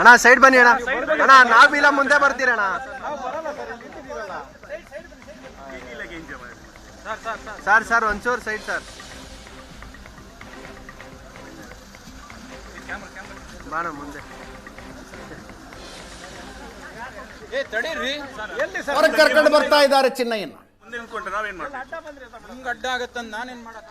ಅಣ್ಣ ಸೈಡ್ ಬನ್ನಿ ಅಣ್ಣ. ಅಣ್ಣ ನಾವಿಲ್ಲ ಮುಂದೆ ಬರ್ತೀರಣ್ಣ. ಸರ್ ಸರ್ ಒಂಚೂರ್ ಸೈಡ್ ಸರ್ ಬಾಣ ಮುಂದೆ. ಹೊರಗೆ ಕರ್ಕೊಂಡು ಬರ್ತಾ ಇದ್ದಾರೆ ಚಿನ್ನಯ್ಯನ. ಮುಂದೆ ನಿಂತ್ಕೊಂಡ್ರೆ ನಾವೇನ್ ಅಡ್ಡ ಆಗತ್ತಂತ ನಾನೇನ್ ಮಾಡಕ್?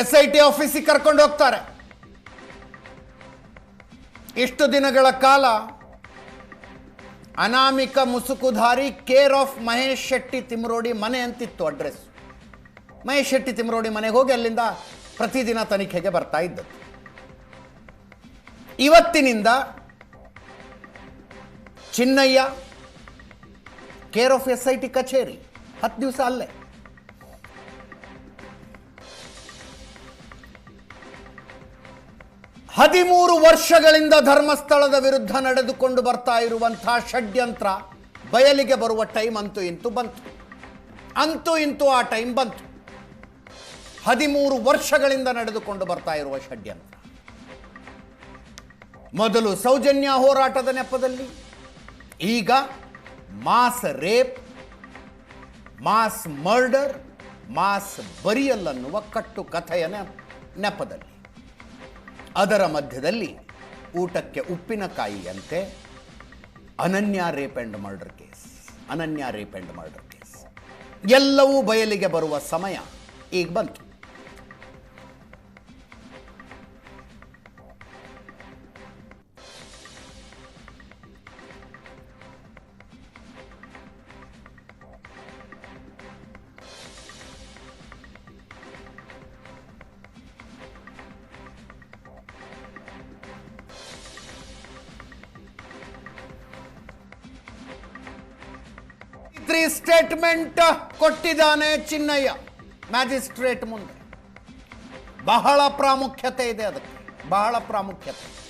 ಎಸ್ ಐ ಟಿ ಆಫೀಸಿಗೆ ಕರ್ಕೊಂಡು ಹೋಗ್ತಾರೆ. ಇಷ್ಟು ದಿನಗಳ ಕಾಲ ಅನಾಮಿಕ ಮುಸುಕುಧಾರಿ ಕೇರ್ ಆಫ್ ಮಹೇಶ್ ಶೆಟ್ಟಿ ತಿಮ್ರೋಡಿ ಮನೆ ಅಂತಿತ್ತು ಅಡ್ರೆಸ್. ಮಹೇಶ್ ಶೆಟ್ಟಿ ತಿಮ್ರೋಡಿ ಮನೆಗೆ ಹೋಗಿ ಅಲ್ಲಿಂದ ಪ್ರತಿದಿನ ತನಿಖೆಗೆ ಬರ್ತಾ ಇದ್ದದ್ದು. ಇವತ್ತಿನಿಂದ Chinnayya care of S I T ಕಚೇರಿ, ಹತ್ತು ದಿವಸ ಅಲ್ಲೇ. ಹದಿಮೂರು ವರ್ಷಗಳಿಂದ ಧರ್ಮಸ್ಥಳದ ವಿರುದ್ಧ ನಡೆದುಕೊಂಡು ಬರ್ತಾ ಇರುವಂತಹ ಷಡ್ಯಂತ್ರ ಬಯಲಿಗೆ ಬರುವ ಟೈಮ್ ಅಂತೂ ಇಂತೂ ಬಂತು. ಅಂತೂ ಇಂತೂ ಆ ಟೈಮ್ ಬಂತು. ಹದಿಮೂರು ವರ್ಷಗಳಿಂದ ನಡೆದುಕೊಂಡು ಬರ್ತಾ ಇರುವ ಷಡ್ಯಂತ್ರ. ಮೊದಲು ಸೌಜನ್ಯ ಹೋರಾಟದ ನೆಪದಲ್ಲಿ, ಈಗ mass rape, mass murder, mass burial ಅನ್ನುವ ಕಟ್ಟು ಕಥೆಯ ನೆಪದಲ್ಲಿ. ಅದರ ಮಧ್ಯದಲ್ಲಿ ಊಟಕ್ಕೆ ಉಪ್ಪಿನಕಾಯಿಯಂತೆ Ananya rape and murder case Ananya rape and murder case ಎಲ್ಲವೂ ಬಯಲಿಗೆ ಬರುವ ಸಮಯ ಈಗ ಬಂತು. ಸ್ಟೇಟ್ಮೆಂಟ್ ಕೊಟ್ಟಿದ್ದಾನೆ ಚಿನ್ನಯ್ಯ. ಮ್ಯಾಜಿಸ್ಟ್ರೇಟ್ ಮುಂದೆ. ಬಹಳ ಪ್ರಾಮುಖ್ಯತೆ ಇದೆ ಅದಕ್ಕೆ. ಬಹಳ ಪ್ರಾಮುಖ್ಯತೆ.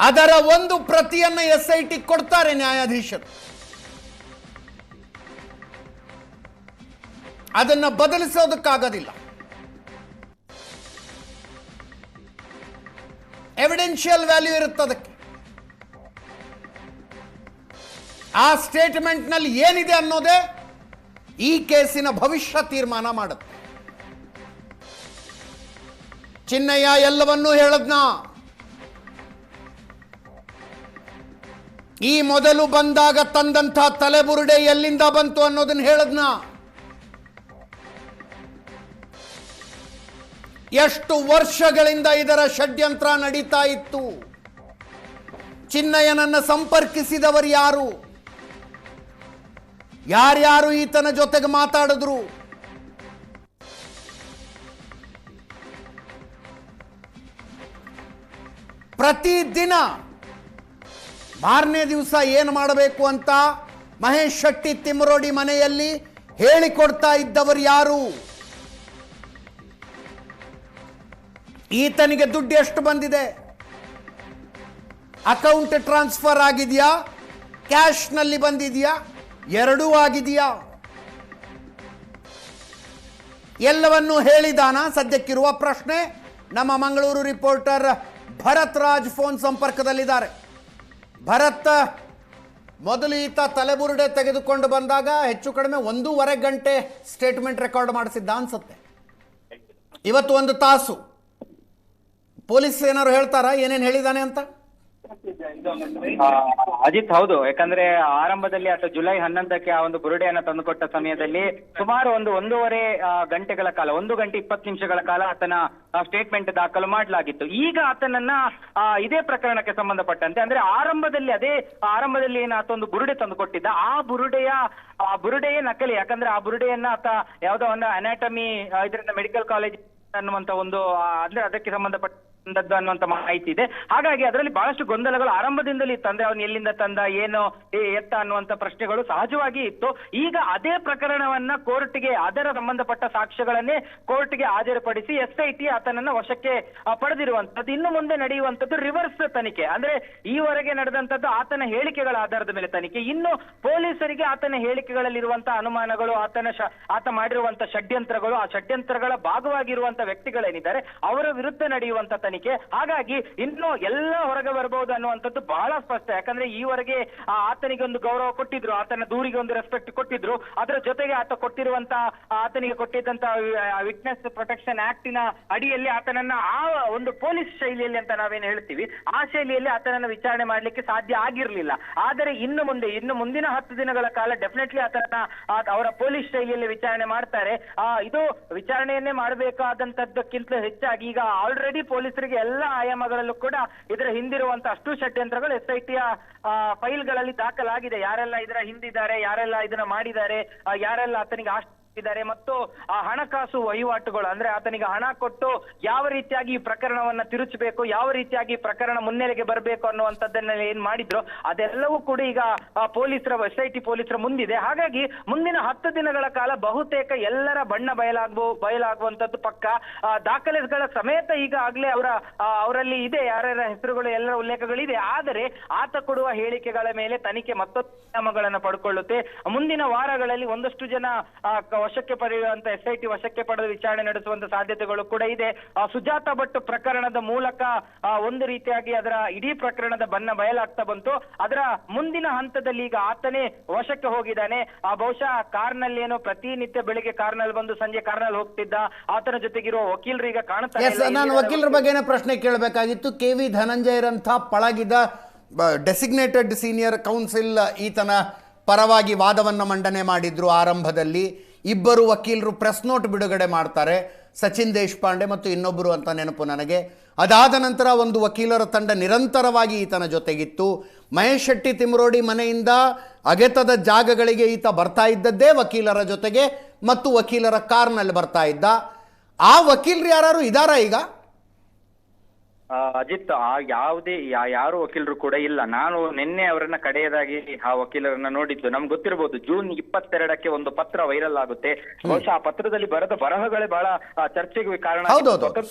ಅದರ ಒಂದು ಪ್ರತಿಯನ್ನು ಎಸ್ ಐ ಟಿ ಕೊಡ್ತಾರೆ ನ್ಯಾಯಾಧೀಶರು. ಅದನ್ನ ಬದಲಿಸೋದಕ್ಕಾಗೋದಿಲ್ಲ. ಎವಿಡೆನ್ಷಿಯಲ್ ವ್ಯಾಲ್ಯೂ ಇರುತ್ತೆ ಅದಕ್ಕೆ ಆ ಸ್ಟೇಟ್ಮೆಂಟ್ನಲ್ಲಿ ಏನಿದೆ ಅನ್ನೋದೇ ಈ ಕೇಸಿನ ಭವಿಷ್ಯ ತೀರ್ಮಾನ ಮಾಡುತ್ತೆ. ಚಿನ್ನಯ್ಯ ಎಲ್ಲವನ್ನೂ ಹೇಳದ್ನ? ಈ ಮೊದಲು ಬಂದಾಗ ತಂದಂಥ ತಲೆಬುರುಡೆ ಎಲ್ಲಿಂದ ಬಂತು ಅನ್ನೋದನ್ನ ಹೇಳದ್ನ? ಎಷ್ಟು ವರ್ಷಗಳಿಂದ ಇದರ ಷಡ್ಯಂತ್ರ ನಡೀತಾ ಇತ್ತು. ಚಿನ್ನಯ್ಯನನ್ನು ಸಂಪರ್ಕಿಸಿದವರು ಯಾರು? ಯಾರ್ಯಾರು ಈತನ ಜೊತೆಗೆ ಮಾತಾಡಿದ್ರು? ಪ್ರತಿದಿನ ಮಾರನೇ ದಿವಸ ಏನು ಮಾಡಬೇಕು ಅಂತ ಮಹೇಶ್ ಶೆಟ್ಟಿ ತಿಮ್ಮರೋಡಿ ಮನೆಯಲ್ಲಿ ಹೇಳಿಕೊಡ್ತಾ ಇದ್ದವರು ಯಾರು? ಈತನಿಗೆ ದುಡ್ಡು ಎಷ್ಟು ಬಂದಿದೆ? ಅಕೌಂಟ್ ಟ್ರಾನ್ಸ್ಫರ್ ಆಗಿದೆಯಾ? ಕ್ಯಾಶ್ನಲ್ಲಿ ಬಂದಿದೆಯಾ? ಎರಡೂ ಆಗಿದೆಯಾ? ಎಲ್ಲವನ್ನೂ ಹೇಳಿದಾನ? ಸದ್ಯಕ್ಕಿರುವ ಪ್ರಶ್ನೆ. ನಮ್ಮ ಮಂಗಳೂರು ರಿಪೋರ್ಟರ್ ಭರತ್ ರಾಜ್ ಫೋನ್ ಸಂಪರ್ಕದಲ್ಲಿದ್ದಾರೆ. ಭರತ್, ಮೊದಲು ಈತ ತಲೆಬುರುಡೆ ತೆಗೆದುಕೊಂಡು ಬಂದಾಗ ಹೆಚ್ಚು ಕಡಿಮೆ ಒಂದೂವರೆ ಗಂಟೆ ಸ್ಟೇಟ್ಮೆಂಟ್ ರೆಕಾರ್ಡ್ ಮಾಡಿಸಿದ್ದ ಅನ್ಸುತ್ತೆ. ಇವತ್ತು ಒಂದು ತಾಸು. ಪೊಲೀಸ್ ಏನಾರು ಹೇಳ್ತಾರಾ? ಏನೇನು ಹೇಳಿದಾನೆ ಅಂತ? ಅಜಿತ್ ಹೌದು. ಯಾಕಂದ್ರೆ ಆರಂಭದಲ್ಲಿ ಅಥವಾ ಜುಲೈ ಹನ್ನೊಂದಕ್ಕೆ ಆ ಒಂದು ಬುರುಡೆಯನ್ನ ತಂದುಕೊಟ್ಟ ಸಮಯದಲ್ಲಿ ಸುಮಾರು ಒಂದು ಒಂದೂವರೆ ಗಂಟೆಗಳ ಕಾಲ, ಒಂದು ಗಂಟೆ ಇಪ್ಪತ್ತು ನಿಮಿಷಗಳ ಕಾಲ ಆತನ ಸ್ಟೇಟ್ಮೆಂಟ್ ದಾಖಲು ಮಾಡಲಾಗಿತ್ತು. ಈಗ ಆತನನ್ನ ಇದೇ ಪ್ರಕರಣಕ್ಕೆ ಸಂಬಂಧಪಟ್ಟಂತೆ, ಅಂದ್ರೆ ಆರಂಭದಲ್ಲಿ ಅದೇ, ಆರಂಭದಲ್ಲಿ ಏನು ಆತ ಒಂದು ಬುರುಡೆ ತಂದುಕೊಟ್ಟಿದ್ದ, ಆ ಬುರುಡೆಯ, ಆ ಬುರುಡೆಯೇ ನಕಲಿ. ಯಾಕಂದ್ರೆ ಆ ಬುರುಡೆಯನ್ನ ಆತ ಯಾವುದೋ ಒಂದು ಅನಾಟಮಿ ಇದರಿಂದ ಮೆಡಿಕಲ್ ಕಾಲೇಜ್ ಅನ್ನುವಂತ ಒಂದು ಅಂದ್ರೆ ಅದಕ್ಕೆ ಸಂಬಂಧಪಟ್ಟ ಅನ್ನುವಂತ ಮಾಹಿತಿ ಇದೆ. ಹಾಗಾಗಿ ಅದರಲ್ಲಿ ಬಹಳಷ್ಟು ಗೊಂದಲಗಳು ಆರಂಭದಿಂದಲೇ ಇತ್ತು. ಅಂದ್ರೆ ಅವನು ಎಲ್ಲಿಂದ ತಂದ, ಏನು ಎತ್ತ ಅನ್ನುವಂತ ಪ್ರಶ್ನೆಗಳು ಸಹಜವಾಗಿ ಇತ್ತು. ಈಗ ಅದೇ ಪ್ರಕರಣವನ್ನ ಕೋರ್ಟ್ಗೆ, ಅದರ ಸಂಬಂಧಪಟ್ಟ ಸಾಕ್ಷ್ಯಗಳನ್ನೇ ಕೋರ್ಟ್ಗೆ ಹಾಜರುಪಡಿಸಿ ಎಸ್ ಆತನನ್ನ ವಶಕ್ಕೆ ಪಡೆದಿರುವಂತದ್ದು. ಇನ್ನು ಮುಂದೆ ನಡೆಯುವಂತದ್ದು ರಿವರ್ಸ್ ತನಿಖೆ. ಅಂದ್ರೆ ಈವರೆಗೆ ನಡೆದಂತದ್ದು ಆತನ ಹೇಳಿಕೆಗಳ ಆಧಾರದ ಮೇಲೆ ತನಿಖೆ. ಇನ್ನು ಪೊಲೀಸರಿಗೆ ಆತನ ಹೇಳಿಕೆಗಳಲ್ಲಿರುವಂತಹ ಅನುಮಾನಗಳು, ಆತನ ಆತ ಮಾಡಿರುವಂತ ಷಡ್ಯಂತ್ರಗಳು, ಆ ಷಡ್ಯಂತ್ರಗಳ ಭಾಗವಾಗಿರುವಂತ ವ್ಯಕ್ತಿಗಳೇನಿದ್ದಾರೆ, ಅವರ ವಿರುದ್ಧ ನಡೆಯುವಂತ ತನಿಖೆ. ಹಾಗಾಗಿ ಇನ್ನು ಎಲ್ಲ ಹೊರಗೆ ಬರಬಹುದು ಅನ್ನುವಂಥದ್ದು ಬಹಳ ಸ್ಪಷ್ಟ. ಯಾಕಂದ್ರೆ ಈವರೆಗೆ ಆತನಿಗೆ ಒಂದು ಗೌರವ ಕೊಟ್ಟಿದ್ರು, ಆತನ ದೂರಿಗೆ ಒಂದು ರೆಸ್ಪೆಕ್ಟ್ ಕೊಟ್ಟಿದ್ರು. ಅದರ ಜೊತೆಗೆ ಆತ ಕೊಟ್ಟಿರುವಂತ, ಆತನಿಗೆ ಕೊಟ್ಟಿದ್ದಂತ ವಿಟ್ನೆಸ್ ಪ್ರೊಟೆಕ್ಷನ್ ಆಕ್ಟಿನ ಅಡಿಯಲ್ಲಿ ಆತನನ್ನ ಆ ಒಂದು ಪೊಲೀಸ್ ಶೈಲಿಯಲ್ಲಿ ಅಂತ ನಾವೇನು ಹೇಳ್ತೀವಿ, ಆ ಶೈಲಿಯಲ್ಲಿ ಆತನನ್ನ ವಿಚಾರಣೆ ಮಾಡಲಿಕ್ಕೆ ಸಾಧ್ಯ ಆಗಿರ್ಲಿಲ್ಲ. ಆದರೆ ಇನ್ನು ಮುಂದೆ, ಇನ್ನು ಮುಂದಿನ ಹತ್ತು ದಿನಗಳ ಕಾಲ ಡೆಫಿನೆಟ್ಲಿ ಆತನ ಅವರ ಪೊಲೀಸ್ ಶೈಲಿಯಲ್ಲಿ ವಿಚಾರಣೆ ಮಾಡ್ತಾರೆ. ಇದು ವಿಚಾರಣೆಯನ್ನೇ ಮಾಡಬೇಕಾದಂತದ್ದಕ್ಕಿಂತ ಹೆಚ್ಚಾಗಿ ಈಗ ಆಲ್ರೆಡಿ ಪೊಲೀಸರಿಗೆ ಎಲ್ಲ ಆಯಾಮಗಳಲ್ಲೂ ಕೂಡ ಇದರ ಹಿಂದಿರುವಂತಹ ಅಷ್ಟು ಷಡ್ಯಂತ್ರಗಳು ಎಸ್ ಐ ಟಿಯ ಫೈಲ್ಗಳಲ್ಲಿ ದಾಖಲಾಗಿದೆ. ಯಾರೆಲ್ಲ ಇದರ ಹಿಂದಿದ್ದಾರೆ, ಯಾರೆಲ್ಲ ಇದನ್ನ ಮಾಡಿದ್ದಾರೆ ಯಾರೆಲ್ಲ ಆತನಿಗೆ ಆಸ್ತಿ ಇದ್ದಾರೆ ಮತ್ತು ಆ ಹಣಕಾಸು ವಹಿವಾಟುಗಳು, ಅಂದ್ರೆ ಆತನಿಗೆ ಹಣ ಕೊಟ್ಟು ಯಾವ ರೀತಿಯಾಗಿ ಈ ಪ್ರಕರಣವನ್ನ ತಿರುಚಬೇಕು, ಯಾವ ರೀತಿಯಾಗಿ ಪ್ರಕರಣ ಮುನ್ನೆಲೆಗೆ ಬರಬೇಕು ಅನ್ನುವಂಥದ್ದನ್ನ ಏನ್ ಮಾಡಿದ್ರು, ಅದೆಲ್ಲವೂ ಕೂಡ ಈಗ ಪೊಲೀಸರ ಎಸ್ ಐ ಟಿ ಪೊಲೀಸರ ಮುಂದಿದೆ. ಹಾಗಾಗಿ ಮುಂದಿನ ಹತ್ತು ದಿನಗಳ ಕಾಲ ಬಹುತೇಕ ಎಲ್ಲರ ಬಣ್ಣ ಬಯಲಾಗುವ ಬಯಲಾಗುವಂತದ್ದು ಪಕ್ಕ. ದಾಖಲೆಗಳ ಸಮೇತ ಈಗ ಆಗ್ಲೇ ಅವರ ಅವರಲ್ಲಿ ಇದೆ, ಯಾರ್ಯಾರ ಹೆಸರುಗಳು, ಎಲ್ಲರ ಉಲ್ಲೇಖಗಳಿದೆ. ಆದರೆ ಆತ ಕೊಡುವ ಹೇಳಿಕೆಗಳ ಮೇಲೆ ತನಿಖೆ ಮತ್ತೊಂದು ಪರಿಣಾಮಗಳನ್ನು ಪಡ್ಕೊಳ್ಳುತ್ತೆ. ಮುಂದಿನ ವಾರಗಳಲ್ಲಿ ಒಂದಷ್ಟು ಜನ ವಶಕ್ಕೆ ಪಡೆಯುವಂತ ಎಸ್ಐಟಿ ವಶಕ್ಕೆ ಪಡೆದು ವಿಚಾರಣೆ ನಡೆಸುವಂತ ಸಾಧ್ಯತೆಗಳು ಕೂಡ ಇದೆ. ಆ, ಸುಜಾತ ಭಟ್ ಪ್ರಕರಣದ ಮೂಲಕ ಒಂದು ರೀತಿಯಾಗಿ ಅದರ ಇಡೀ ಪ್ರಕರಣದ ಬಣ್ಣ ಬಯಲಾಗ್ತಾ ಬಂತು. ಅದರ ಮುಂದಿನ ಹಂತದಲ್ಲಿ ಈಗ ಆತನೇ ವಶಕ್ಕೆ ಹೋಗಿದ್ದಾನೆ. ಆ ಬಹುಶಃ ಕಾರ್ನಲ್ಲಿ ಏನೋ ಪ್ರತಿನಿತ್ಯ ಬೆಳಿಗ್ಗೆ ಕಾರ್ನಲ್ಲಿ ಬಂದು ಸಂಜೆ ಕಾರ್ನಲ್ಲಿ ಹೋಗ್ತಿದ್ದ. ಆತನ ಜೊತೆಗಿರುವ ವಕೀಲರು ಈಗ ಕಾಣ್ತಾರೆ ನಾನು ವಕೀಲರ ಬಗ್ಗೆನೇ ಪ್ರಶ್ನೆ ಕೇಳಬೇಕಾಗಿತ್ತು. ಕೆ ವಿ ಧನಂಜಯರಂಥ ಪಳಗಿದ ಡೆಸಿಗ್ನೇಟೆಡ್ ಸೀನಿಯರ್ ಕೌನ್ಸಿಲ್ ಈತನ ಪರವಾಗಿ ವಾದವನ್ನು ಮಂಡನೆ ಮಾಡಿದ್ರು ಆರಂಭದಲ್ಲಿ. ಇಬ್ಬರು ವಕೀಲರು ಪ್ರೆಸ್ ನೋಟ್ ಬಿಡುಗಡೆ ಮಾಡ್ತಾರೆ. ಸಚಿನ್ ದೇಶಪಾಂಡೆ ಮತ್ತು ಇನ್ನೊಬ್ಬರು ಅಂತ ನೆನಪು ನನಗೆ. ಅದಾದ ನಂತರ ಒಂದು ವಕೀಲರ ತಂಡ ನಿರಂತರವಾಗಿ ಈತನ ಜೊತೆಗಿತ್ತು. ಮಹೇಶ್ ಶೆಟ್ಟಿ ತಿಮ್ರೋಡಿ ಮನೆಯಿಂದ ಅಗೆತದ ಜಾಗಗಳಿಗೆ ಈತ ಬರ್ತಾ ಇದ್ದದ್ದೇ ವಕೀಲರ ಜೊತೆಗೆ ಮತ್ತು ವಕೀಲರ ಕಾರ್ನಲ್ಲಿ ಬರ್ತಾ ಇದ್ದ. ಆ ವಕೀಲರು ಯಾರು ಇದಾರಾ ಈಗ? ಅಜಿತ್ ಆ ಯಾವುದೇ ಯಾರು ವಕೀಲರು ಕೂಡ ಇಲ್ಲ. ನಾನು ನಿನ್ನೆ ಅವರನ್ನ ಕಡೆಯದಾಗಿ ಆ ವಕೀಲರನ್ನ ನೋಡಿದ್ದು. ನಮ್ಗೆ ಗೊತ್ತಿರಬಹುದು ಜೂನ್ ಇಪ್ಪತ್ತೆರಡಕ್ಕೆ ಒಂದು ಪತ್ರ ವೈರಲ್ ಆಗುತ್ತೆ. ಬಹುಶಃ ಆ ಪತ್ರದಲ್ಲಿ ಬರೆದ ಬರಹಗಳೇ ಬಹಳ ಚರ್ಚೆಗೆ ಕಾರಣ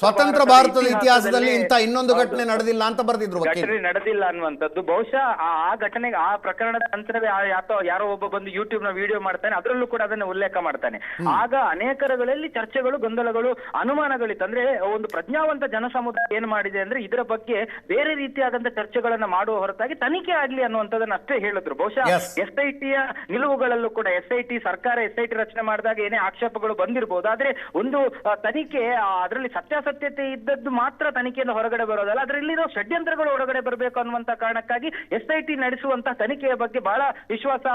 ಸ್ವತಂತ್ರ ಭಾರತದ ಇತಿಹಾಸದಲ್ಲಿ ಇಂತ ಇನ್ನೊಂದು ಘಟನೆ ನಡೆದಿಲ್ಲ ಅಂತ ಬರೆದಿದ್ರು ಘಟನೆ ನಡೆದಿಲ್ಲ ಅನ್ನುವಂಥದ್ದು. ಬಹುಶಃ ಆ ಘಟನೆಗೆ ಆ ಪ್ರಕರಣದ ನಂತರವೇ ಯಾತೋ ಯಾರೋ ಒಬ್ಬ ಬಂದು ಯೂಟ್ಯೂಬ್ನ ವಿಡಿಯೋ ಮಾಡ್ತಾನೆ ಅದರಲ್ಲೂ ಕೂಡ ಅದನ್ನ ಉಲ್ಲೇಖ ಮಾಡ್ತಾನೆ. ಆಗ ಅನೇಕರಗಳಲ್ಲಿ ಚರ್ಚೆಗಳು ಗೊಂದಲಗಳು ಅನುಮಾನಗಳಿತ್ತು. ಅಂದ್ರೆ ಒಂದು ಪ್ರಜ್ಞಾವಂತ ಜನಸಮುದಾಯ ಏನ್ ಮಾಡಿದೆ? ಅಂದ್ರೆ ಇದರ ಬಗ್ಗೆ ಬೇರೆ ರೀತಿಯಾದಂತ ಚರ್ಚೆಗಳನ್ನ ಮಾಡುವ ಹೊರತಾಗಿ ತನಿಖೆ ಆಗ್ಲಿ ಅನ್ನುವಂಥದ್ದನ್ನ ಅಷ್ಟೇ ಹೇಳಿದ್ರು. ಬಹುಶಃ. ಎಸ್ ಐ ಟಿಯ ನಿಲುವುಗಳಲ್ಲೂ ಕೂಡ ಎಸ್ ಐ ಟಿ ಸರ್ಕಾರ ಎಸ್ ಐ ಟಿ ರಚನೆ ಮಾಡಿದಾಗ ಏನೇ ಆಕ್ಷೇಪಗಳು ಬಂದಿರಬಹುದು ಆದ್ರೆ ಒಂದು ತನಿಖೆ ಅದರಲ್ಲಿ ಸತ್ಯಾಸತ್ಯತೆ ಇದ್ದದ್ದು ಮಾತ್ರ ತನಿಖೆಯಿಂದ ಹೊರಗಡೆ ಬರೋದಲ್ಲ. ಅದರಲ್ಲಿರೋ ಷಡ್ಯಂತ್ರಗಳು ಹೊರಗಡೆ ಬರಬೇಕು ಅನ್ನುವಂತ ಕಾರಣಕ್ಕಾಗಿ ಎಸ್ ಐ ಟಿ ನಡೆಸುವಂತಹ ತನಿಖೆಯ ಬಗ್ಗೆ ಬಹಳ ವಿಶ್ವಾಸ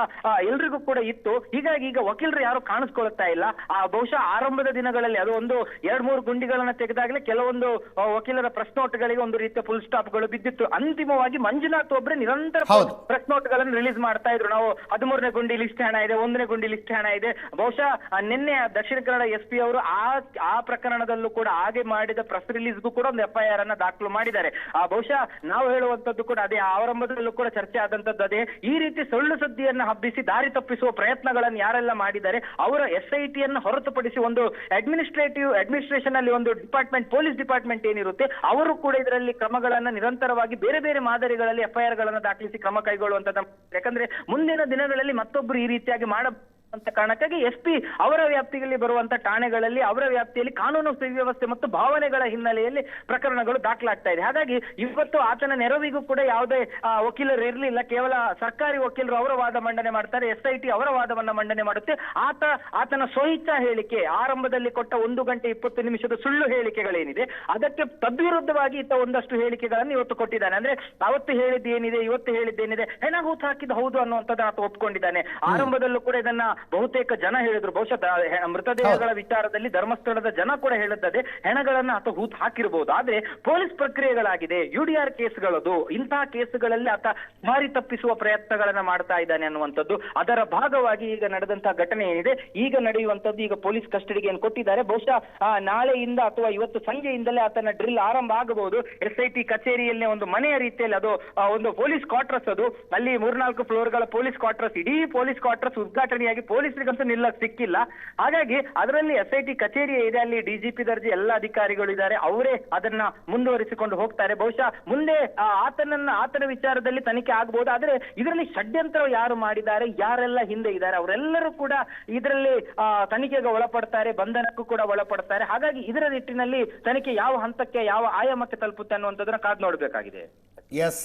ಎಲ್ರಿಗೂ ಕೂಡ ಇತ್ತು. ಹೀಗಾಗಿ ಈಗ ವಕೀಲರು ಯಾರು ಕಾಣಿಸ್ಕೊಳ್ತಾ ಇಲ್ಲ. ಆ ಬಹುಶಃ ಆರಂಭದ ದಿನಗಳಲ್ಲಿ ಅದು ಒಂದು ಎರಡ್ ಮೂರು ಗುಂಡಿಗಳನ್ನ ತೆಗೆದಾಗಲೇ ಕೆಲವೊಂದು ವಕೀಲರ ಪ್ರೆಸ್ ನೋಟ್ಗಳಿಗೆ ಒಂದು ರೀತಿಯ ಫುಲ್ ಸ್ಟಾಪ್ಗಳು ಬಿದ್ದಿತ್ತು. ಅಂತಿಮವಾಗಿ ಮಂಜುನಾಥ್ ಒಬ್ರೆ ನಿರಂತರ ಹೌದು. ಪ್ರೆಸ್ ನೋಟ್ಗಳನ್ನು ರಿಲೀಸ್ ಮಾಡ್ತಾ ಇದ್ರು. ನಾವು ಹದಿಮೂರನೇ ಗುಂಡಿ ಲಿಸ್ಟ್ ಹಣ ಇದೆ ಒಂದನೇ ಗುಂಡಿ ಲಿಸ್ಟ್ ಹಣ ಇದೆ. ಬಹುಶಃ ಆ, ನಿನ್ನೆ ಆ ದಕ್ಷಿಣ ಕನ್ನಡ ಎಸ್ ಪಿ ಅವರು ಆ ಆ ಪ್ರಕರಣದಲ್ಲೂ ಕೂಡ ಹಾಗೆ ಮಾಡಿದ ಪ್ರೆಸ್ ರಿಲೀಸ್ಗೂ ಕೂಡ ಒಂದು ಎಫ್ಐಆರ್ ಅನ್ನ ದಾಖಲು ಮಾಡಿದ್ದಾರೆ. ಆ ಬಹುಶಃ ನಾವು ಹೇಳುವಂತದ್ದು ಕೂಡ ಅದೇ. ಆರಂಭದಲ್ಲೂ ಕೂಡ ಚರ್ಚೆ ಆದಂತದ್ದು ಅದೇ. ಈ ರೀತಿ ಸುಳ್ಳು ಸುದ್ದಿಯನ್ನ ಹಬ್ಬಿಸಿ ದಾರಿ ತಪ್ಪಿಸುವ ಪ್ರಯತ್ನಗಳನ್ನು ಯಾರೆಲ್ಲ ಮಾಡಿದ್ದಾರೆ ಅವರ ಎಸ್ ಐ ಟಿಯನ್ನು ಹೊರತುಪಡಿಸಿ ಒಂದು ಅಡ್ಮಿನಿಸ್ಟ್ರೇಟಿವ್ ಅಡ್ಮಿನಿಸ್ಟ್ರೇಷನ್ ಅಲ್ಲಿ ಒಂದು ಡಿಪಾರ್ಟ್ಮೆಂಟ್ ಪೊಲೀಸ್ ಡಿಪಾರ್ಟ್ಮೆಂಟ್ ಏನಿರುತ್ತೆ ಅವರು ಕೂಡ ಇದರಲ್ಲಿ ಕ್ರಮಗಳನ್ನ ನಿರಂತರವಾಗಿ ಬೇರೆ ಬೇರೆ ಮಾದರಿಗಳಲ್ಲಿ ಎಫ್ಐಆರ್ ಗಳನ್ನ ದಾಖಲಿಸಿ ಕ್ರಮ ಕೈಗೊಳ್ಳುವಂತದ್ದು ಯಾಕಂದ್ರೆ ಮುಂದಿನ ದಿನಗಳಲ್ಲಿ ಮತ್ತೊಬ್ರು ಈ ರೀತಿಯಾಗಿ ಮಾಡ ಅಂತ ಕಾರಣಕ್ಕಾಗಿ ಎಸ್ ಪಿ ಅವರ ವ್ಯಾಪ್ತಿಯಲ್ಲಿ ಬರುವಂತ ಠಾಣೆಗಳಲ್ಲಿ ಅವರ ವ್ಯಾಪ್ತಿಯಲ್ಲಿ ಕಾನೂನು ಸುವ್ಯವಸ್ಥೆ ಮತ್ತು ಭಾವನೆಗಳ ಹಿನ್ನೆಲೆಯಲ್ಲಿ ಪ್ರಕರಣಗಳು ದಾಖಲಾಗ್ತಾ ಇದೆ. ಹಾಗಾಗಿ ಇವತ್ತು ಆತನ ನೆರವಿಗೂ ಕೂಡ ಯಾವುದೇ ಆ, ವಕೀಲರು ಇರಲಿಲ್ಲ. ಕೇವಲ ಸರ್ಕಾರಿ ವಕೀಲರು ಅವರ ವಾದ ಮಂಡನೆ ಮಾಡ್ತಾರೆ. ಎಸ್ ಐ ಟಿ ಅವರ ವಾದವನ್ನ ಮಂಡನೆ ಮಾಡುತ್ತೆ. ಆತ ಆತನ ಸ್ವಇಚ್ಛಾ ಹೇಳಿಕೆ ಆರಂಭದಲ್ಲಿ ಕೊಟ್ಟ ಒಂದು ಗಂಟೆ ಇಪ್ಪತ್ತು ನಿಮಿಷದ ಸುಳ್ಳು ಹೇಳಿಕೆಗಳೇನಿದೆ ಅದಕ್ಕೆ ತದ್ವಿರುದ್ಧವಾಗಿ ಈತ ಒಂದಷ್ಟು ಹೇಳಿಕೆಗಳನ್ನು ಇವತ್ತು ಕೊಟ್ಟಿದ್ದಾನೆ. ಅಂದ್ರೆ ಅವತ್ತು ಹೇಳಿದ್ದೇನಿದೆ ಇವತ್ತು ಹೇಳಿದ್ದೇನಿದೆ ಹೆಣ ಹೂತು ಹಾಕಿದ್ದು ಹೌದು ಅನ್ನುವಂಥದ್ದು ಆತ ಒಪ್ಕೊಂಡಿದ್ದಾನೆ. ಆರಂಭದಲ್ಲೂ ಕೂಡ ಇದನ್ನ ಬಹುತೇಕ ಜನ ಹೇಳಿದ್ರು. ಬಹುಶಃ ಮೃತದೇಹಗಳ ವಿಚಾರದಲ್ಲಿ ಧರ್ಮಸ್ಥಳದ ಜನ ಕೂಡ ಹೇಳುತ್ತದೆ ಹೆಣಗಳನ್ನ ಆತ ಹೂತ್ ಹಾಕಿರಬಹುದು ಆದ್ರೆ ಪೊಲೀಸ್ ಪ್ರಕ್ರಿಯೆಗಳಾಗಿದೆ. ಯುಡಿಆರ್ ಕೇಸ್ಗಳದು. ಇಂತಹ ಕೇಸ್ಗಳಲ್ಲಿ ಆತ ಮಾರಿ ತಪ್ಪಿಸುವ ಪ್ರಯತ್ನಗಳನ್ನ ಮಾಡ್ತಾ ಇದ್ದಾನೆ ಅನ್ನುವಂಥದ್ದು. ಅದರ ಭಾಗವಾಗಿ ಈಗ ನಡೆದಂತಹ ಘಟನೆ ಏನಿದೆ ಈಗ ನಡೆಯುವಂತದ್ದು ಈಗ ಪೊಲೀಸ್ ಕಸ್ಟಡಿಗೆ ಏನು ಕೊಟ್ಟಿದ್ದಾರೆ. ಬಹುಶಃ ಆ, ನಾಳೆಯಿಂದ ಅಥವಾ ಇವತ್ತು ಸಂಜೆಯಿಂದಲೇ ಆತನ ಡ್ರಿಲ್ ಆರಂಭ ಆಗಬಹುದು. ಎಸ್ ಐ ಟಿ ಕಚೇರಿಯಲ್ಲಿ ಒಂದು ಮನೆಯ ರೀತಿಯಲ್ಲಿ ಅದು ಒಂದು ಪೊಲೀಸ್ ಕ್ವಾರ್ಟರ್ಸ್ ಅದು. ಅಲ್ಲಿ ಮೂರ್ನಾಲ್ಕು ಫ್ಲೋರ್ಗಳ ಪೊಲೀಸ್ ಕ್ವಾರ್ಟರ್ಸ್ ಇಡೀ ಪೊಲೀಸ್ ಕ್ವಾರ್ಟರ್ಸ್ ಉದ್ಘಾಟನೆಯಾಗಿ ಪೊಲೀಸರಿಗಂತೂ ನಿಲ್ಲಕ್ ಸಿಕ್ಕಿಲ್ಲ. ಹಾಗಾಗಿ ಅದರಲ್ಲಿ ಎಸ್ ಐ ಟಿ ಕಚೇರಿ ಇದೆ, ಅಲ್ಲಿ ಡಿಜಿಪಿ ದರ್ಜೆ ಎಲ್ಲ ಅಧಿಕಾರಿಗಳು ಇದ್ದಾರೆ. ಅವರೇ ಅದನ್ನ ಮುಂದುವರಿಸಿಕೊಂಡು ಹೋಗ್ತಾರೆ. ಬಹುಶಃ ಮುಂದೆ ಆತನನ್ನ, ಆತನ ವಿಚಾರದಲ್ಲಿ ತನಿಖೆ ಆಗಬಹುದು ಆದ್ರೆ ಇದರಲ್ಲಿ ಷಡ್ಯಂತ್ರ ಯಾರು ಮಾಡಿದ್ದಾರೆ, ಯಾರೆಲ್ಲ ಹಿಂದೆ ಇದ್ದಾರೆ, ಅವರೆಲ್ಲರೂ ಕೂಡ ಇದರಲ್ಲಿ ತನಿಖೆಗೆ ಒಳಪಡ್ತಾರೆ, ಬಂಧನಕ್ಕೂ ಕೂಡ ಒಳಪಡ್ತಾರೆ. ಹಾಗಾಗಿ ಇದರ ನಿಟ್ಟಿನಲ್ಲಿ ತನಿಖೆ ಯಾವ ಹಂತಕ್ಕೆ, ಯಾವ ಆಯಾಮಕ್ಕೆ ತಲುಪುತ್ತೆ ಅನ್ನುವಂಥದ್ದನ್ನ ಕಾದ್ ನೋಡ್ಬೇಕಾಗಿದೆ. ಎಸ್